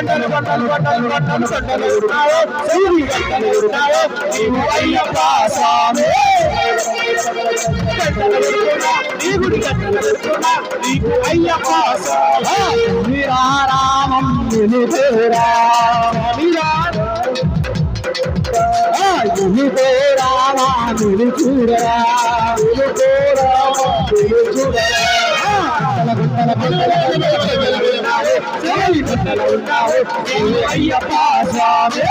కొండలు కొండలు కొండలు కొండలు నీవు అయ్యప్ప స్వామి నీ గుడి నీకు అయ్యప్ప స్వామి రామా నిలుచురా రామా నిలుచురా అయ్యప్ప స్వామి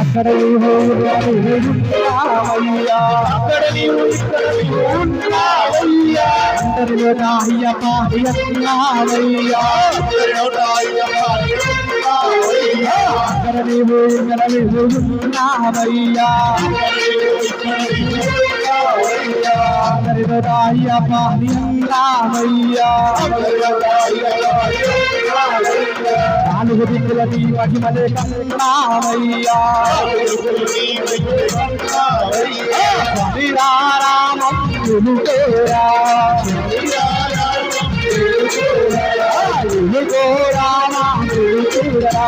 అక్కడ అక్కడ నీవు ఇక్కడ నీవు ఉన్నావయ్యా అందరిలో అక్కడ నీవు ఇక్కడ నీవు ఉన్నావయ్యా అయ్యప్పయ్యా నాలుగు దిక్కుల నీ మహిమలే కన్నామయ్యా శ్రీరామం నిలుకోరా నిలుకోరామా నిలుచురా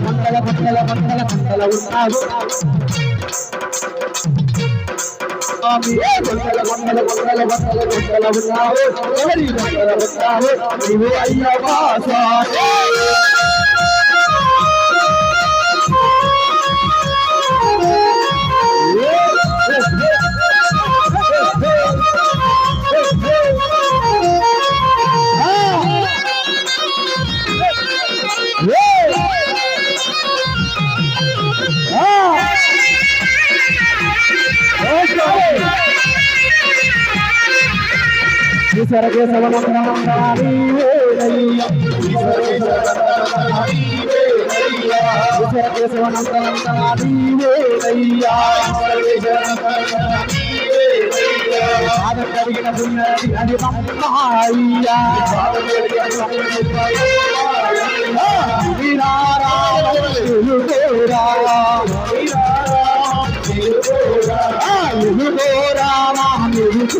పంటల పంటల పంటల పంటల స్వామి కొండల కొండల కొండల కొండల కొండల ఉన్నావు ఎవరి కొండల ఉన్నావు నీవు అయ్యప్ప స్వామి సరగే కేశవనందనాలి ఈశ్వర కేశవనందనాలి వేలయ్యా కలిగిన పుణ్యది అది మమ్మయ్యా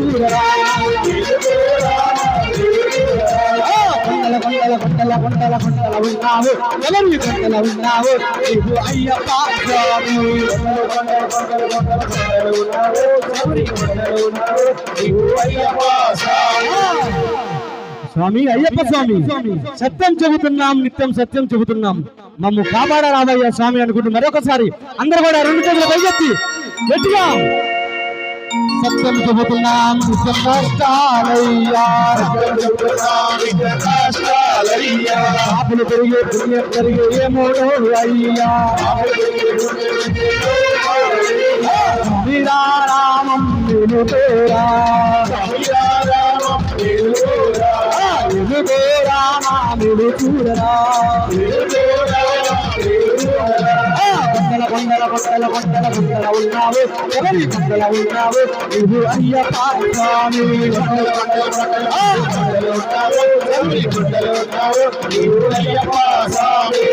రామాను చూరా కొండల కొండల కొండల కొండల కొండల ఉన్నావు ఎవరి కొండల ఉన్నావు నీవు అయ్యప్ప స్వామి స్వామి అయ్యప్ప స్వామి సత్యం చెబుతున్నాం నిత్యం సత్యం చెబుతున్నాం. మమ్ము కాపాడ రామయ్య స్వామి అనుకుంటూ మరొకసారి అందరూ కూడా రెండు చేతులు పైకెత్తి గట్టిగా సత్యం చెబుతున్నాం నిత్యం కష్టాలయ్యా పాపులు పెరిగే పుణ్యం పెరిగే ఏమో అయ్యా శ్రీరామం నేను పేరా నిలుపే రామా నిలుచూడరా చూడరా వందల వందల వందల వందల ఉన్నావు ఎవరి వందల ఉన్నావు నువ్వు అయ్య పాత్రాలు ఎవరి వందలు ఉన్నావు నువ్వు అయ్య పాత్రాలు